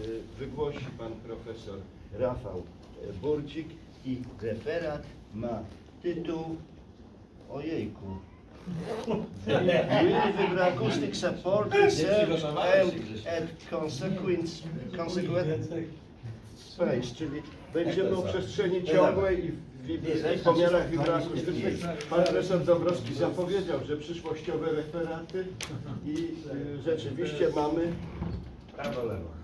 Y, Wygłosi pan profesor Rafał y, Burcik i referat ma tytuł Ojejku. Will vibroacoustic support research and at consequent, consequent space, czyli będziemy o przestrzeni ciągłej i w i pomiarach vibroakustycznych. Pan profesor Dąbrowski zapowiedział, że przyszłościowe referaty i y, rzeczywiście mamy Prawo, lewo.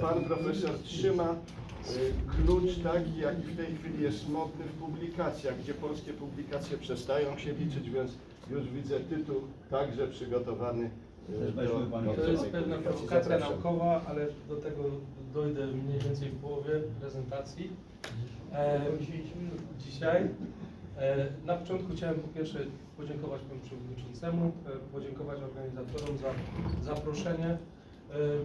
Pan profesor trzyma y, klucz taki, jaki w tej chwili jest modny w publikacjach, gdzie polskie publikacje przestają się liczyć, więc już widzę tytuł także przygotowany y, do, do To jest pewna prowokacja naukowa, ale do tego dojdę mniej więcej w połowie prezentacji. E, dzisiaj e, na początku chciałem po pierwsze podziękować panu przewodniczącemu, e, podziękować organizatorom za zaproszenie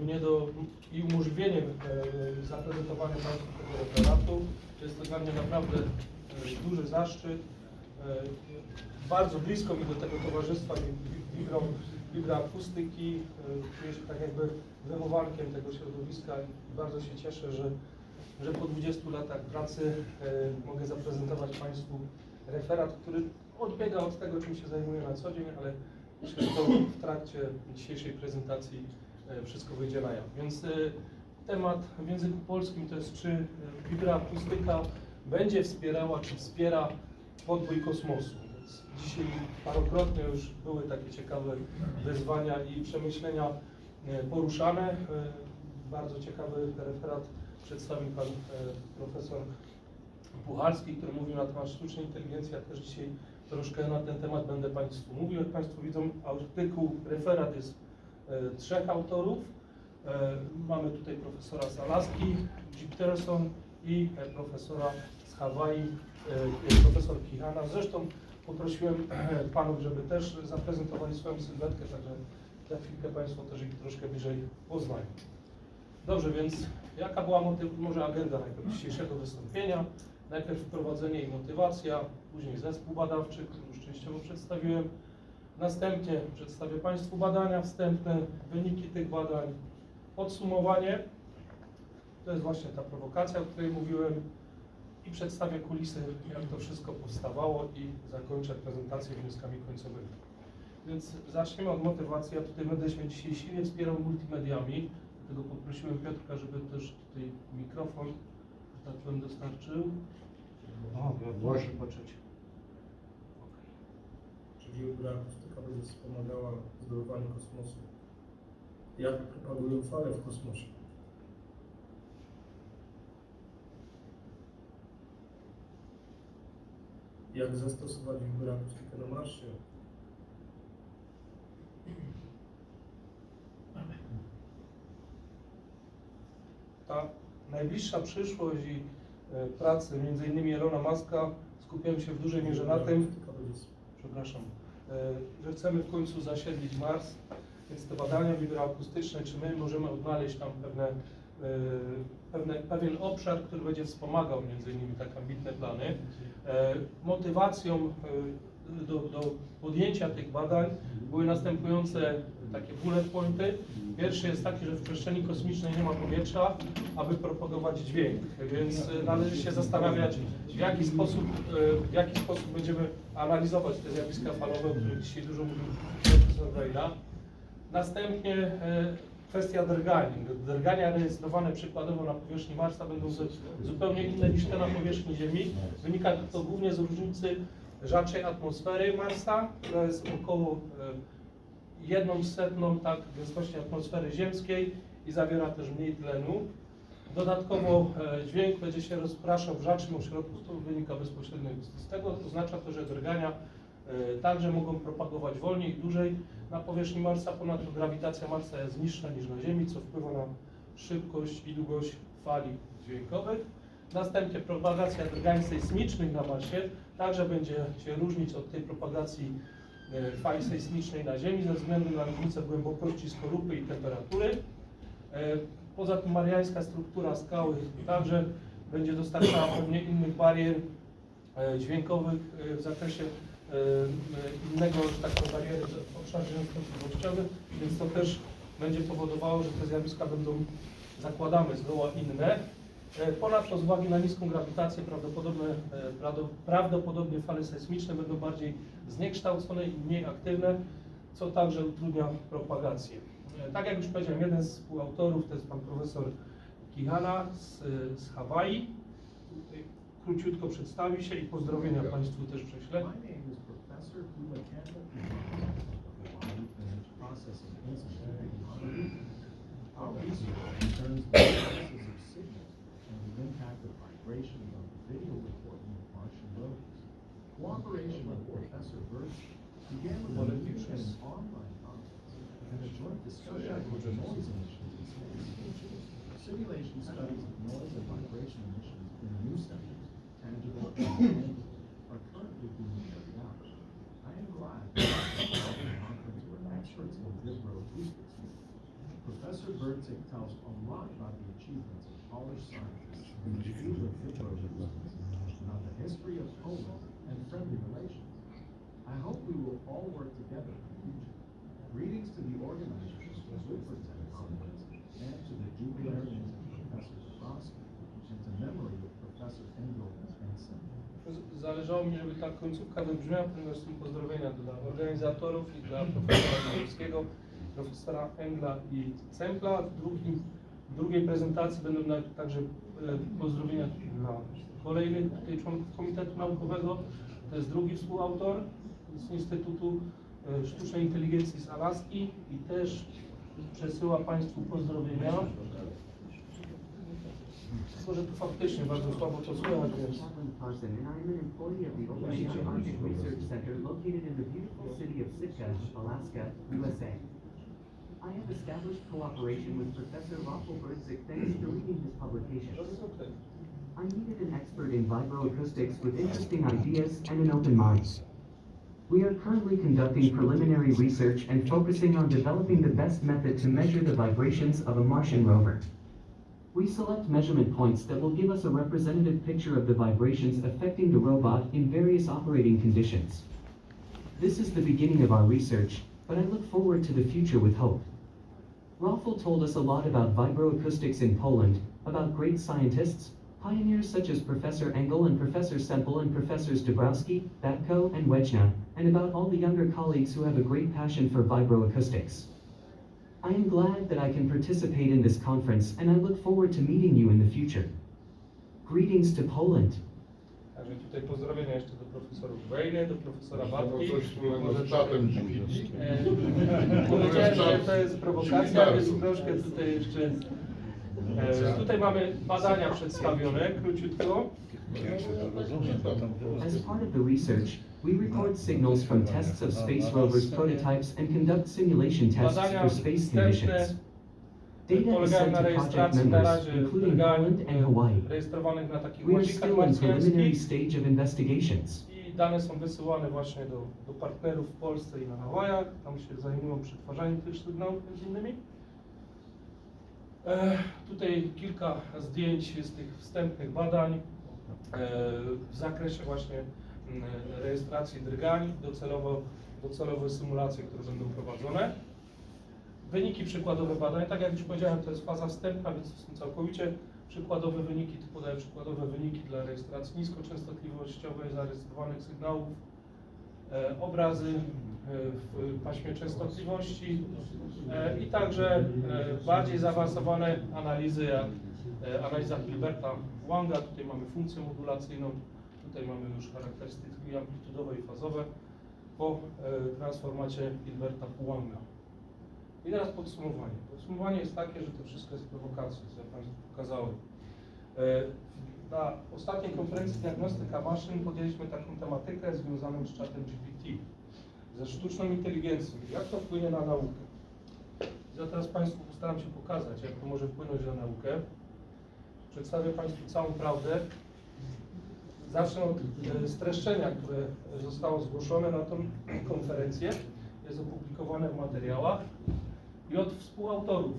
mnie do i umożliwienie e, zaprezentowania państwu tego referatu. Jest to dla mnie naprawdę e, duży zaszczyt. E, Bardzo blisko mi do tego towarzystwa wi- wibro, wibroakustyki. E, Czuję się tak jakby wychowankiem tego środowiska i bardzo się cieszę, że, że po 20 latach pracy e, mogę zaprezentować Państwu referat, który odbiega od tego, czym się zajmuję na co dzień, ale to w trakcie dzisiejszej prezentacji e, wszystko wyjdzie na. Więc e, temat w języku polskim to jest, czy e, wibroakustyka będzie wspierała, czy wspiera podbój kosmosu. Więc dzisiaj parokrotnie już były takie ciekawe wyzwania i przemyślenia e, poruszane. E, Bardzo ciekawy referat przedstawił pan e, profesor Puchalski, który mówił na temat sztucznej inteligencji. Ja też dzisiaj troszkę na ten temat będę Państwu mówił. Jak Państwo widzą, artykuł, referat jest e, trzech autorów. E, Mamy tutaj profesora z Alaski, i e, profesora z Hawaii, e, profesor Kihana. Zresztą poprosiłem e, panów, żeby też zaprezentowali swoją sylwetkę, także za chwilkę Państwo też ich troszkę bliżej poznają. Dobrze, więc jaka była motyw, może agenda najpierw dzisiejszego wystąpienia? Najpierw wprowadzenie i motywacja, później zespół badawczy, który już częściowo przedstawiłem. Następnie przedstawię Państwu badania wstępne, wyniki tych badań, podsumowanie. To jest właśnie ta prowokacja, o której mówiłem. I przedstawię kulisy, jak to wszystko powstawało i zakończę prezentację wnioskami końcowymi. Więc zaczniemy od motywacji. Ja tutaj będę się dzisiaj silnie wspierał multimediami, dlatego poprosiłem Piotrka, żeby też tutaj mikrofon, że tak powiem, dostarczył. O, proszę poczeć. Czyli akustyka będzie wspomagała zdobywanie kosmosu. Jak propagują fale w kosmosie? Jak zastosować akustykę na Marsie? Ta najbliższa przyszłość i e, pracy między innymi Elona Muska skupiają się w dużej mierze na tym, przepraszam, że chcemy w końcu zasiedlić Mars, więc te badania wibroakustyczne, czy my możemy odnaleźć tam pewne, e, pewne, pewien obszar, który będzie wspomagał między innymi tak ambitne plany. E, Motywacją e, do, do podjęcia tych badań były następujące takie bullet pointy. Pierwszy jest taki, że w przestrzeni kosmicznej nie ma powietrza, aby propagować dźwięk, więc e, należy się zastanawiać, w jaki sposób, e, w jaki sposób będziemy analizować te zjawiska falowe, o których dzisiaj dużo mówił profesor Wejda. Następnie e, kwestia drgań. Drgania rejestrowane przykładowo na powierzchni Marsa będą zu- zupełnie inne niż te na powierzchni Ziemi. Wynika to głównie z różnicy rzadszej atmosfery Marsa, która jest około jedną setną tak, gęstości atmosfery ziemskiej i zawiera też mniej tlenu. Dodatkowo e, dźwięk będzie się rozpraszał w rzadszym ośrodku, to wynika bezpośrednio z tego. Oznacza to, że drgania e, także mogą propagować wolniej i dłużej na powierzchni Marsa. Ponadto grawitacja Marsa jest niższa niż na Ziemi, co wpływa na szybkość i długość fali dźwiękowych. Następnie propagacja drgań sejsmicznych na Marsie także będzie się różnić od tej propagacji fali sejsmicznej na Ziemi ze względu na różnicę głębokości skorupy i temperatury. E, Poza tym mariańska struktura skały także będzie dostarczała pewnie innych barier e, dźwiękowych e, w zakresie e, e, innego, że tak powiem, bariery w obszarze częstotliwościowym, więc to też będzie powodowało, że te zjawiska będą zakładamy zgoła inne. E, Ponadto z uwagi na niską grawitację prawdopodobnie, e, prawdo- prawdopodobnie fale sejsmiczne będą bardziej zniekształcone i mniej aktywne, co także utrudnia propagację. E, Tak jak już powiedziałem, jeden z współautorów to jest pan profesor Kihana z, z Hawaii. Tutaj króciutko przedstawi się i pozdrowienia Państwu też prześlę. Our research concerns the impact of vibrations on the video recording of Martian rovers. Cooperation with Professor Birch began with a meeting and an online conference and a joint discussion of the noise emissions in space. Simulation studies of noise and vibration emissions in new sectors, tangible and are currently being carried out. I am glad that this conference with experts in vibroacoustics. Professor Bertzik tells a lot about the achievements of Polish scientists in the field of vibroacoustics, about the history of Poland and friendly relations. I hope we will all work together in the future. Greetings to the organizers of the Whitverton Conference and to the jubilarians of Professor Dabrowski and to memory of Professor Engel and Semple. Z- Zależało mi, żeby ta końcówka wybrzmiała, ponieważ są pozdrowienia dla organizatorów i dla profesora Górskiego, profesora Engla i Cempla. W, drugim, w drugiej prezentacji będą także e, pozdrowienia dla kolejnych tutaj członków Komitetu Naukowego. To jest drugi współautor z Instytutu e, Sztucznej Inteligencji z Alaski i też przesyła Państwu pozdrowienia. Może tu faktycznie bardzo słabo to słychać, Arctic Research Center located in the beautiful city of Sitka, Alaska, USA. I have established cooperation with Professor Raffel Berzik thanks to reading his publications. I needed an expert in vibroacoustics with interesting ideas and an open mind. We are currently conducting preliminary research and focusing on developing the best method to measure the vibrations of a Martian rover. We select measurement points that will give us a representative picture of the vibrations affecting the robot in various operating conditions. This is the beginning of our research, but I look forward to the future with hope. Raffel told us a lot about vibroacoustics in Poland, about great scientists, pioneers such as Professor Engel and Professor Semple and Professors Dabrowski, Batko, and Wejna, and about all the younger colleagues who have a great passion for vibroacoustics. I am glad that I can participate in this conference and I look forward to meeting you in the future. Greetings to Poland. Także tutaj pozdrowienia jeszcze do profesorów Wejny, do profesora Batki. coś wspólnego z czatem GPT. E, Powiedziałem, że to jest prowokacja, więc troszkę tutaj jeszcze... E, tutaj mamy badania przedstawione, króciutko. As part of the research, we record signals from tests of space rovers prototypes and conduct simulation tests for space conditions. Polegają na rejestracji na razie Hawaii. rejestrowanych na takich łodźkach marsjańskich i dane są wysyłane właśnie do, do partnerów w Polsce i na Hawajach. Tam się zajmują przetwarzaniem tych sygnałów między innymi. E, tutaj kilka zdjęć z tych wstępnych badań e, w zakresie właśnie mm, rejestracji drgań, docelowo, docelowe symulacje, które będą prowadzone. Wyniki przykładowe badań, tak jak już powiedziałem, to jest faza wstępna, więc to są całkowicie przykładowe wyniki, tu podaję przykładowe wyniki dla rejestracji niskoczęstotliwościowej zarejestrowanych sygnałów, e, obrazy e, w paśmie częstotliwości e, i także e, bardziej zaawansowane analizy jak e, analiza Hilberta Wanga, tutaj mamy funkcję modulacyjną, tutaj mamy już charakterystyki amplitudowe i fazowe po e, transformacie Hilberta Wanga. I teraz podsumowanie. Podsumowanie jest takie, że to wszystko jest prowokacją, co ja Państwu pokazałem. Na ostatniej konferencji Diagnostyka Maszyn podjęliśmy taką tematykę związaną z czatem GPT, ze sztuczną inteligencją. Jak to wpłynie na naukę? Ja teraz Państwu postaram się pokazać, jak to może wpłynąć na naukę. Przedstawię Państwu całą prawdę. Zacznę od e, streszczenia, które zostało zgłoszone na tą konferencję. Jest opublikowane w materiałach i od współautorów.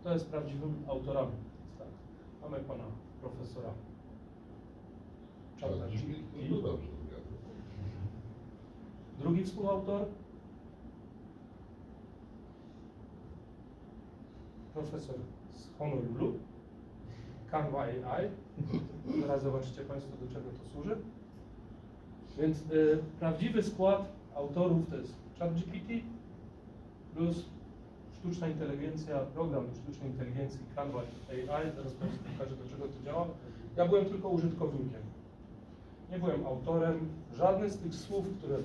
Kto jest prawdziwymi autorami? Tak. Mamy pana profesora No dobrze, zgadzam. Drugi współautor profesor z Honolulu, Canva AI. Zobaczycie Państwo, do czego to służy. Więc y, prawdziwy skład autorów to jest ChatGPT plus sztuczna inteligencja, program sztucznej inteligencji Canva AI. Zaraz Państwu pokażę, do czego to działa. Ja byłem tylko użytkownikiem. Nie byłem autorem. Żadne z tych słów, które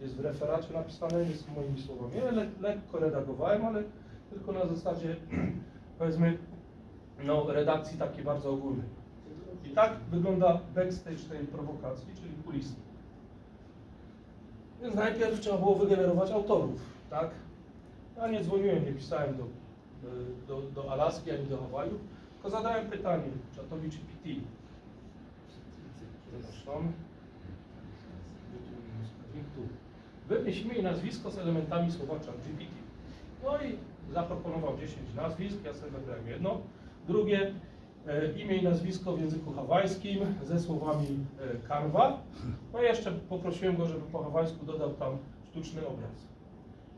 jest w referacie napisane, nie są moimi słowami. Le lekko redagowałem, ale tylko na zasadzie, powiedzmy, no, redakcji takiej bardzo ogólnej. I tak wygląda backstage tej prowokacji, czyli kulisy. Więc najpierw trzeba było wygenerować autorów, tak? Ja nie dzwoniłem, nie pisałem do, do, do Alaski ani do Hawaju, tylko zadałem pytanie czatowi GPT. Przepraszam. Wymyśl imię i nazwisko z elementami słowa ChatGPT. No i zaproponował 10 nazwisk, ja sobie wybrałem jedno. Drugie, imię i nazwisko w języku hawajskim ze słowami e, Canva. No i jeszcze poprosiłem go, żeby po hawajsku dodał tam sztuczny obraz.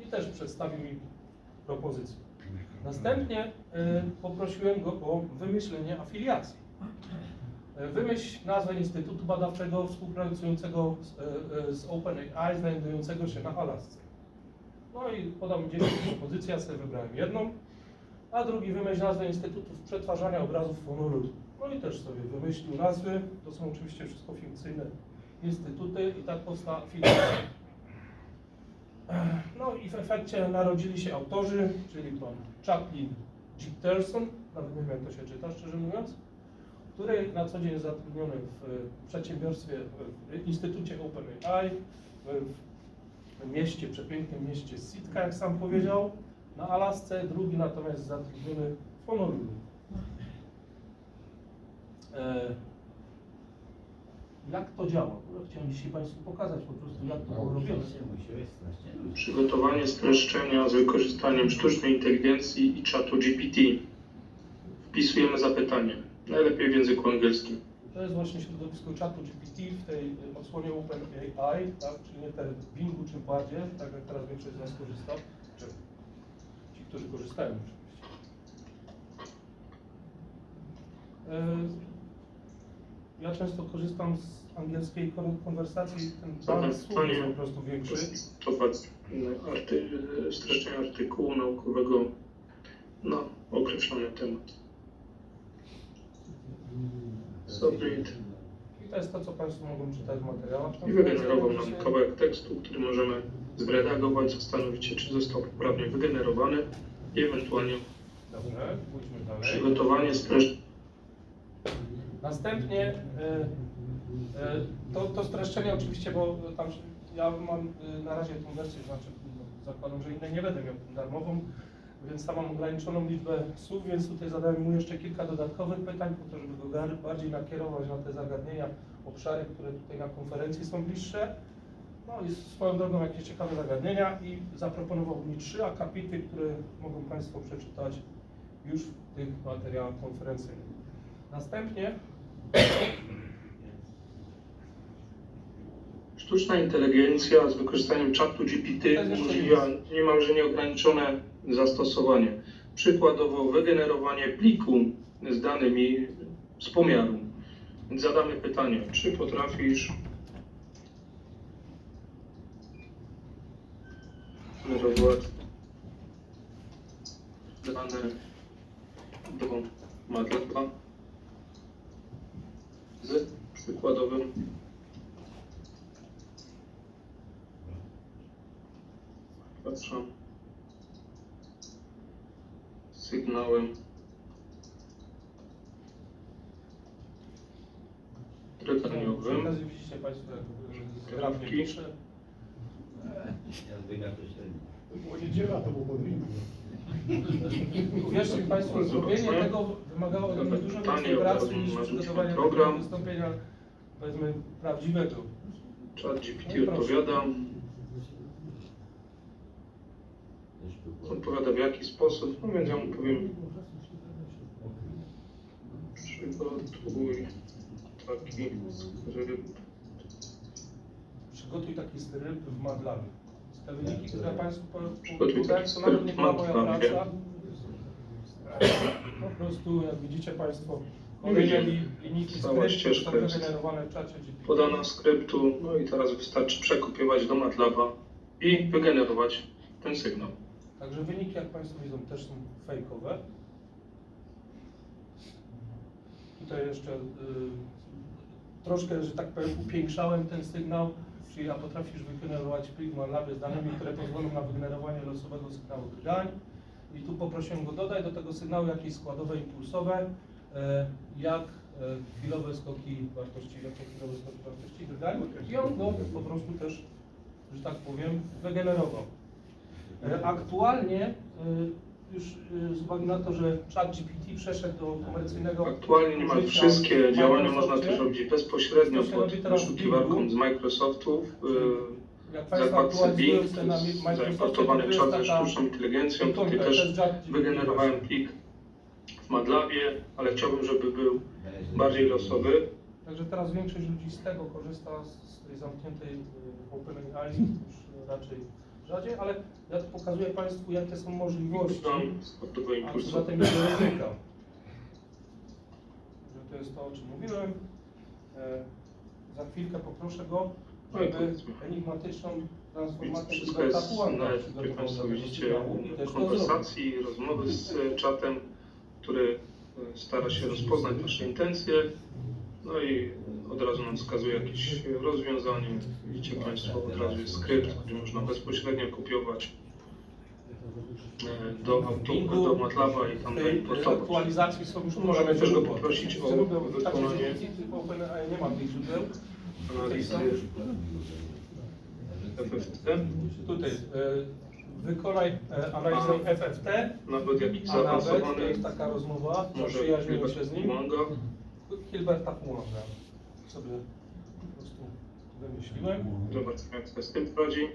I też przedstawił mi propozycję. Następnie e, poprosiłem go o wymyślenie afiliacji. E, Wymyśl nazwę Instytutu Badawczego współpracującego z, e, e, z OpenAI, znajdującego się na Alasce. No i podał mi 10 propozycji, ja sobie wybrałem jedną, a drugi wymyśl nazwę Instytutu Przetwarzania Obrazów Honolulu. No i też sobie wymyślił nazwy, to są oczywiście wszystko fikcyjne instytuty i tak powstała afiliacja. No i w efekcie narodzili się autorzy, czyli pan Chaplin Jitterson, nawet nie wiem jak to się czyta, szczerze mówiąc, który na co dzień jest zatrudniony w przedsiębiorstwie, w Instytucie OpenAI, w mieście, przepięknym mieście Sitka, jak sam powiedział, na Alasce, drugi natomiast zatrudniony w Honolulu. E, jak to działa? Chciałem dzisiaj Państwu pokazać po prostu, jak to było robione. Przygotowanie streszczenia z wykorzystaniem sztucznej inteligencji i czatu GPT. Wpisujemy zapytanie, najlepiej w języku angielskim. To jest właśnie środowisko czatu GPT w tej y, odsłonie OpenAI, tak? czyli nie ten Bingu czy bardziej, tak jak teraz większość z nas korzysta, którzy korzystają oczywiście. Y, Ja często korzystam z angielskiej kon- konwersacji, ten balans słów jest po prostu większy. Arty, streszczenie artykułu naukowego na określony temat. Subread. I to jest to, co Państwo mogą czytać w materiałach. I wygenerował nam kawałek tekstu, który możemy zredagować, zastanowić się, czy został poprawnie wygenerowany i ewentualnie Dobrze, pójdźmy dalej. przygotowanie streszczenia. Następnie e, e, to, to streszczenie oczywiście, bo tam ja mam e, na razie tą wersję, znaczy no, zakładam, że innej nie będę miał darmową, więc tam mam ograniczoną liczbę słów, więc tutaj zadałem mu jeszcze kilka dodatkowych pytań, po to, żeby go bardziej nakierować na te zagadnienia, obszary, które tutaj na konferencji są bliższe. No i swoją drogą jakieś ciekawe zagadnienia i zaproponował mi trzy akapity, które mogą Państwo przeczytać już w tych materiałach konferencyjnych. Następnie Sztuczna inteligencja z wykorzystaniem czatu GPT umożliwia niemalże nieograniczone zastosowanie. Przykładowo wygenerowanie pliku z danymi z pomiaru. Więc zadamy pytanie, czy potrafisz generować dane do MATLABa z przykładowym patrzę sygnałem okazji widzicie Państwo, jak e, zgrabnie Kropki. Pisze. Było niedziela, to było podwójnie. Uwierzcie mi Państwo, zrobienie tego wymagało ode mnie dużo więcej pracy niż przygotowanie program. takiego wystąpienia, powiedzmy, prawdziwego. Chat GPT odpowiada odpowiada w jaki sposób, no więc ja mu powiem przygotuj taki skrypt Przygotuj taki skrypt w MATLABie. Te wyniki, które Państwu podałem, to nawet nie była moja praca. Po prostu, jak widzicie Państwo, widzimy. li- linijki Cała skryptu ścieżka są jest wygenerowane w czacie GPT. podana skryptu, no i teraz wystarczy przekopiować do MATLABa i wygenerować ten sygnał. Także wyniki, jak Państwo widzą, też są fejkowe. Tutaj jeszcze y, troszkę, że tak powiem, upiększałem ten sygnał, czyli ja potrafisz wygenerować plik w MATLABie z danymi, które pozwolą na wygenerowanie losowego sygnału drgań. I tu poprosiłem go dodać do tego sygnału jakieś składowe impulsowe, e, jak e, chwilowe skoki wartości, jakie chwilowe skoki wartości drgań. I on go po prostu też, że tak powiem, wygenerował. E, Aktualnie już e, z uwagi na to, że ChatGPT przeszedł do komercyjnego Aktualnie niemal wszystkie działania można też robić bezpośrednio pod wyszukiwarką z Państwo zakładce Bing zaimportowany czat ze sztuczną inteligencją. Tutaj też wygenerowałem plik w MATLABie, ale chciałbym, żeby był bardziej losowy. Także teraz większość ludzi z tego korzysta, z z tej zamkniętej y, OpenAI, już raczej rzadziej, ale ja tu pokazuję Państwu, jakie są możliwości, a co za impulsowe. tym idzie ryzyka. Że to jest to, o czym mówiłem. E, Za chwilkę poproszę go, No żeby enigmatyczną transformację wszystko jest na, jak Państwo widzicie, to konwersacji, rozmowy z e, czatem, który e, stara się rozpoznać Wasze intencje. No i od razu nam wskazuje jakieś rozwiązanie. Widzicie Państwo, od razu jest skrypt, który można bezpośrednio kopiować do, Bingu do, MATLABa i tam tej zaimportować. aktualizacji są już Możemy podane też go poprosić o wykonanie tak, w OpenAI nie? Ma tych źródeł. Analizy FFT, Tutaj e, wykonaj e, analizę FFT, nawet jakiś a nawet, to jest taka rozmowa, może zaprzyjaźniłem się z nim, Manga. Hilberta Huanga sobie po prostu wymyśliłem. Zobaczmy jak sobie z tym radzi.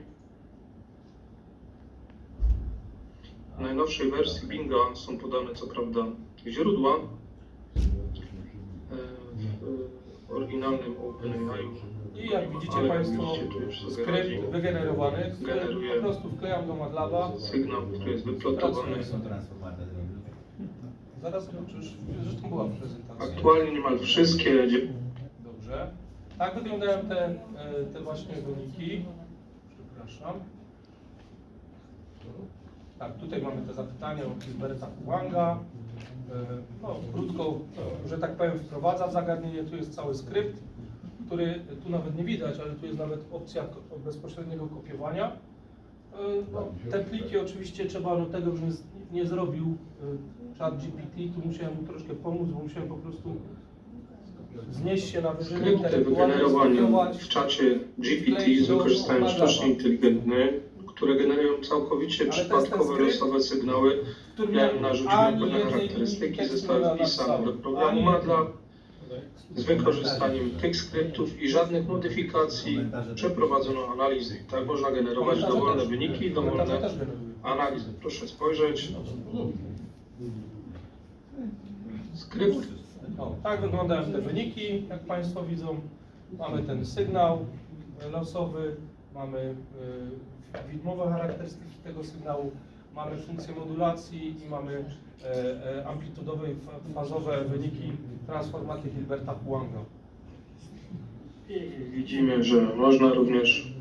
W najnowszej wersji Binga są podane co prawda źródła. E, W oryginalnym OpenAI I jak widzicie ale Państwo, widzicie, skrypt wygenerowany, który Generuje. po prostu wklejam do MATLABa. sygnał, który jest wyplotowany. Zaraz, no, przecież, zresztą była prezentacja. Aktualnie niemal wszystkie Dobrze. Tak wyglądają te, e, te właśnie wyniki. Przepraszam. Tak, tutaj mamy te zapytania od Gilberta Huanga. E, No, krótko, że tak powiem, wprowadza w zagadnienie. Tu jest cały skrypt, który tu nawet nie widać, ale tu jest nawet opcja bezpośredniego kopiowania. E, No, te pliki oczywiście trzeba do tego, nie, z- nie zrobił e, chat GPT, tu musiałem mu troszkę pomóc, bo musiałem po prostu znieść się na wyżyny Skrypty intelektualne, wygenerowane w czacie GPT z wykorzystaniem sztucznej inteligencji, które generują całkowicie przypadkowe losowe sygnały. który Ja miał narzuciłem ani pewne charakterystyki, zostały wpisane do programu MATLAB z wykorzystaniem tych skryptów i żadnych modyfikacji przeprowadzono analizy. Tak można generować dowolne wyniki, dowolne. Analizy. Proszę spojrzeć. Skrypt O, tak wyglądają te wyniki, jak Państwo widzą. Mamy ten sygnał losowy, mamy y, widmowe charakterystyki tego sygnału, mamy funkcję modulacji i mamy e, e, amplitudowe i fa- fazowe wyniki transformaty Hilberta Huanga. I widzimy, że można również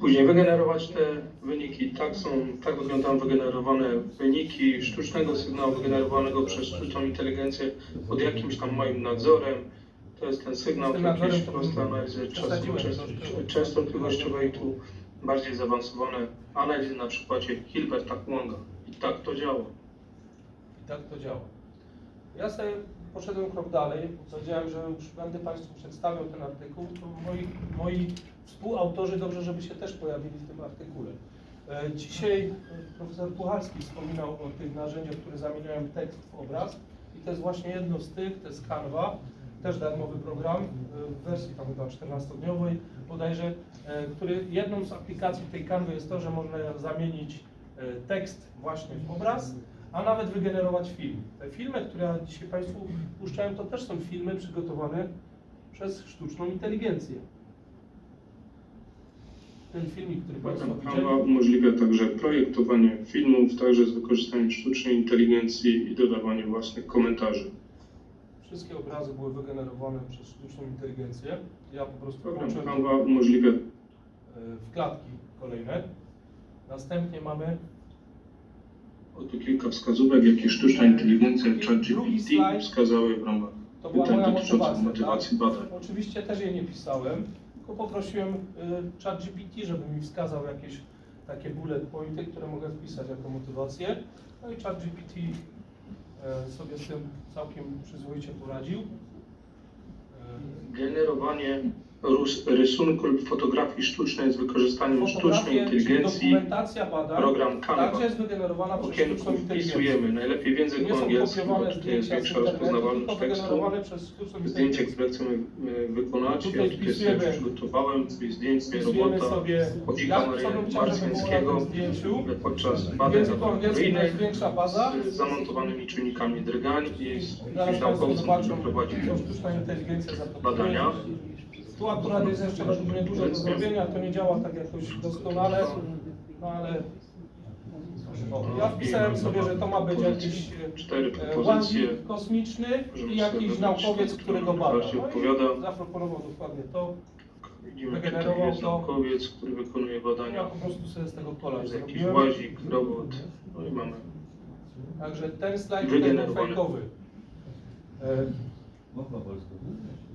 później wygenerować te wyniki. Tak są, tak wyglądają wygenerowane wyniki sztucznego sygnału wygenerowanego przez sztuczną inteligencję pod jakimś tam moim nadzorem. To jest ten sygnał Z jakiejś prostej analizy częstotliwościowej, tu bardziej zaawansowane analizy na przykładzie Hilberta Huanga. I tak to działa. I tak to działa. Ja sobie poszedłem krok dalej, powiedziałem, że już będę Państwu przedstawiał ten artykuł, to moi, moi współautorzy dobrze, żeby się też pojawili w tym artykule. E, Dzisiaj e, profesor Puchalski wspominał o tych narzędziach, które zamieniają tekst w obraz i to jest właśnie jedno z tych, to jest Canva, też darmowy program e, w wersji tam chyba 14-dniowej bodajże, który jedną z aplikacji tej Canvy jest to, że można zamienić tekst właśnie w obraz, a nawet wygenerować film. Te filmy, które ja dzisiaj Państwu puszczałem, to też są filmy przygotowane przez sztuczną inteligencję. Ten filmik, który Państwo Canva umożliwia także projektowanie filmów, także z wykorzystaniem sztucznej inteligencji i dodawanie własnych komentarzy. wszystkie obrazy były wygenerowane przez sztuczną inteligencję. Ja po prostu Program włączyłem Canva umożliwia e, w klatki kolejne. Następnie mamy oto kilka wskazówek, jakie sztuczna inteligencja ChatGPT wskazały w ramach To była pytań dotyczących motywacji tak? badań. Oczywiście też jej nie pisałem, tylko poprosiłem y, ChatGPT, żeby mi wskazał jakieś takie bullet pointy, które mogę wpisać jako motywację. No i ChatGPT y, sobie z tym całkiem przyzwoicie poradził. Y, Generowanie rysunku lub fotografii sztucznej z wykorzystaniem sztucznej czyli inteligencji. dokumentacja badań program Canva. także jest wygenerowana przez Okienku sztuczną inteligencję. wpisujemy najlepiej w Nie języku są angielskim, bo kopiowane tutaj jest zdjęcia z większa internetu, rozpoznawalność tekstu. wygenerowane przez sztuczną Zdjęcie, inteligencję. które chcemy e, wykonać, ja tutaj sobie wpisujemy- przygotowałem tutaj zdjęcie Wpisujemy robota sobie, chodzika jak, żeby było na tym zdjęciu. podczas W badań języku angielskim to jest laboratoryjnych większa baza. z zamontowanymi czujnikami drgań i z Zaraz jakimś Państwo naukowcem, zobaczą, który prowadzi co sztuczna inteligencja zaproponuje. badania. Tu akurat jest jeszcze według mnie dużo do zrobienia, to nie działa tak jakoś doskonale, no ale ja wpisałem sobie, że to ma być jakiś e, propozycje. łazik kosmiczny i jakiś naukowiec, który którego bada. No zaproponował dokładnie to. Wygenerował to. naukowiec, który wykonuje Ja badania. po prostu sobie z tego kola Jest jakiś zrobiłem. łazik, robot. No i mamy Także ten slajd był fejkowy. E,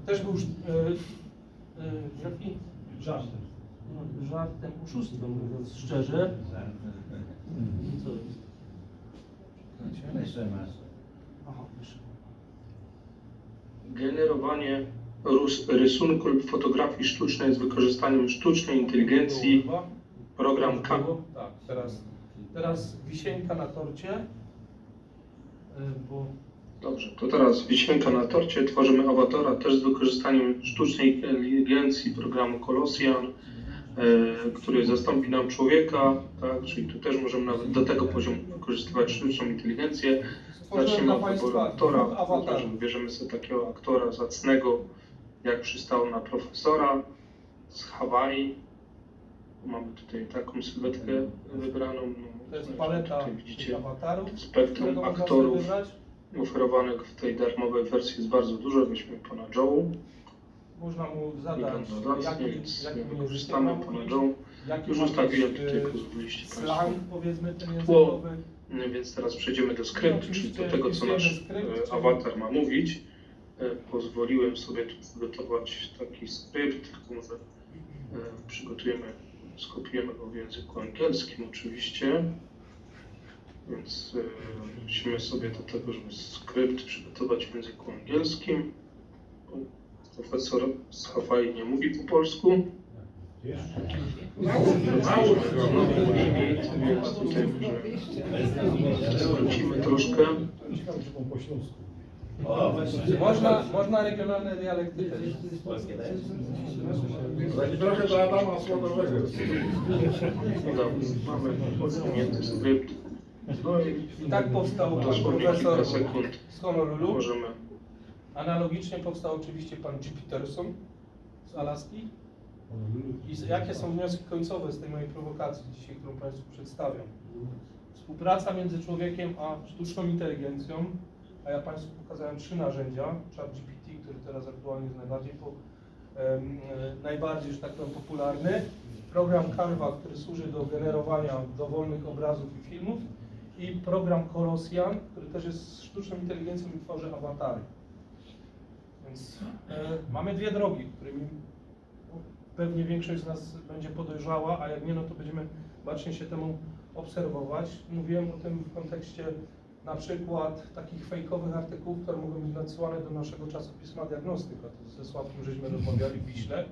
Też był e? Żartem. No, żartem, oszustwem mówiąc szczerze. Co jest? Czekajcie. Aha, wyszło. generowanie rysunku lub fotografii sztucznej z wykorzystaniem sztucznej inteligencji. Program. Było? Tak, teraz, teraz wisienka na torcie, e, bo Dobrze, to teraz wisienka na torcie. Tworzymy awatara też z wykorzystaniem sztucznej inteligencji programu Colossian, e, który zastąpi nam człowieka, tak? czyli tu też możemy nawet do tego poziomu wykorzystywać sztuczną inteligencję. Zaczniemy od wyboru aktora, także wybierzemy sobie takiego aktora zacnego, jak przystało na profesora z Hawaii. Mamy tutaj taką sylwetkę wybraną. No, to jest znaczy paleta widzicie awatarów, spektrum aktorów wybrać. Oferowanych w tej darmowej wersji jest bardzo dużo. Weźmy pana Joe. Można mu zadać, jaki, więc jakim językiem korzystamy ma pana Joe. jaki Już ustawiłem tutaj, e, pozwoliście slang, państwo. powiedzmy, ten Tło. No Więc teraz przejdziemy do No, skryptu, oczywiście czyli do tego, co nasz czyli- awatar ma mówić. E, Pozwoliłem sobie tu przygotować taki skrypt, tylko może przygotujemy, skopiujemy go w języku angielskim oczywiście. Więc e, musimy sobie do tego, żeby skrypt przygotować w języku angielskim. Profesor z Hawaii nie mówi po polsku. Więc tutaj może skrócimy troszkę. Można, można regionalne dialekty też. Trochę do Adama Słonowego. Dobrze, mamy odsunięty skrypt. I tak powstał pan profesor z Honolulu. Analogicznie powstał oczywiście pan G. Peterson z Alaski. I jakie są wnioski końcowe z tej mojej prowokacji dzisiaj, którą Państwu przedstawiam? Współpraca między człowiekiem a sztuczną inteligencją, a ja Państwu pokazałem trzy narzędzia, ChatGPT, który teraz aktualnie jest najbardziej, po, e, najbardziej, że tak powiem, popularny, program Canva, który służy do generowania dowolnych obrazów i filmów i program Colossian, który też jest z sztuczną inteligencją i tworzy awatary. Więc e, mamy dwie drogi, którymi pewnie większość z nas będzie podejrzała, a jak nie, no to będziemy bacznie się temu obserwować. Mówiłem o tym w kontekście na przykład takich fejkowych artykułów, które mogą być nadsyłane do naszego czasopisma Diagnostyka. To ze Sławkiem żeśmy rozmawiali w Wiśle.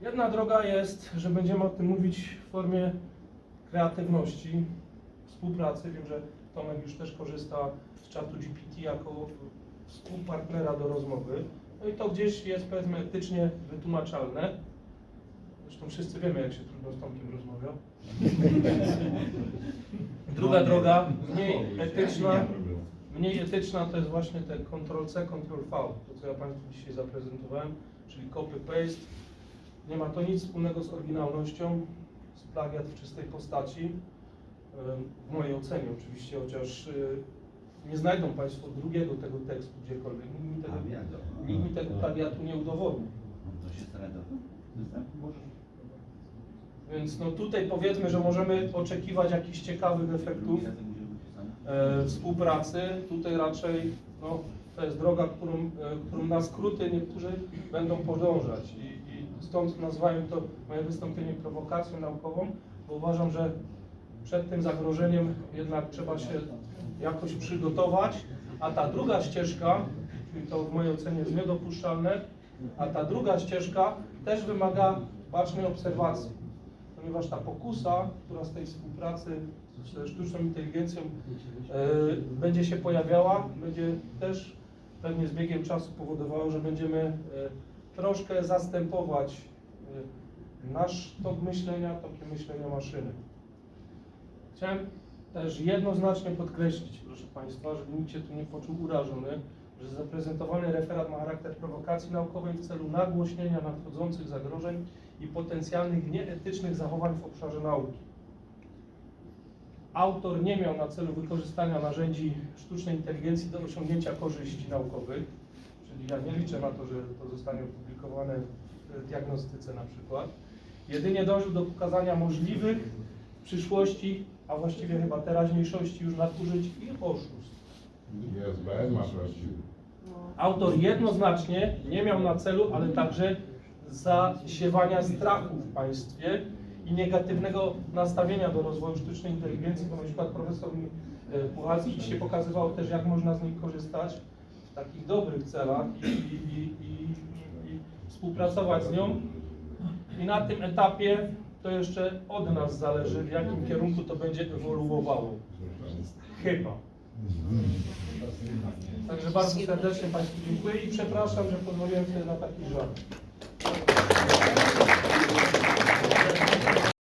Jedna droga jest, że będziemy o tym mówić w formie kreatywności, współpracy. Wiem, że Tomek już też korzysta z czatu GPT jako współpartnera do rozmowy. No i to gdzieś jest powiedzmy etycznie wytłumaczalne. Zresztą wszyscy wiemy, jak się trudno z Tomkiem rozmawia. Druga droga, mniej etyczna, mniej etyczna to jest właśnie te Ctrl-C, Ctrl-V, to co ja Państwu dzisiaj zaprezentowałem, czyli copy-paste, Nie ma to nic wspólnego z oryginalnością, z plagiat w czystej postaci. W mojej ocenie oczywiście, chociaż y, nie znajdą Państwo drugiego tego tekstu gdziekolwiek. Nikt mi tego, nikt mi tego plagiatu nie udowodni. Więc no tutaj powiedzmy, że możemy oczekiwać jakichś ciekawych efektów e, współpracy. Tutaj raczej no, to jest droga, którą, e, którą na skróty niektórzy będą podążać. I, I stąd nazwałem to moje wystąpienie prowokacją naukową, bo uważam, że przed tym zagrożeniem jednak trzeba się jakoś przygotować, a ta druga ścieżka, czyli to w mojej ocenie jest niedopuszczalne, a ta druga ścieżka też wymaga bacznej obserwacji, ponieważ ta pokusa, która z tej współpracy ze sztuczną inteligencją e, będzie się pojawiała, będzie też pewnie z biegiem czasu powodowało, że będziemy e, troszkę zastępować e, nasz tok myślenia tokiem myślenia maszyny. Chciałem też jednoznacznie podkreślić, proszę Państwa, żeby nikt się tu nie poczuł urażony, że zaprezentowany referat ma charakter prowokacji naukowej w celu nagłośnienia nadchodzących zagrożeń i potencjalnych nieetycznych zachowań w obszarze nauki. Autor nie miał na celu wykorzystania narzędzi sztucznej inteligencji do osiągnięcia korzyści naukowych, czyli ja nie liczę na to, że to zostanie opublikowane w diagnostyce na przykład. Jedynie dążył do pokazania możliwych w przyszłości, a właściwie chyba teraźniejszości już nadużyć i oszustw. Ma prawdziwy. Autor jednoznacznie nie miał na celu, ale także zasiewania strachu w państwie i negatywnego nastawienia do rozwoju sztucznej inteligencji, bo na przykład profesor e, Puchalski dzisiaj pokazywał też, jak można z niej korzystać w takich dobrych celach i, i, i, i współpracować z nią. I na tym etapie to jeszcze od nas zależy, w jakim kierunku to będzie ewoluowało. Chyba. Także bardzo serdecznie Państwu dziękuję i przepraszam, że pozwoliłem sobie na taki żart.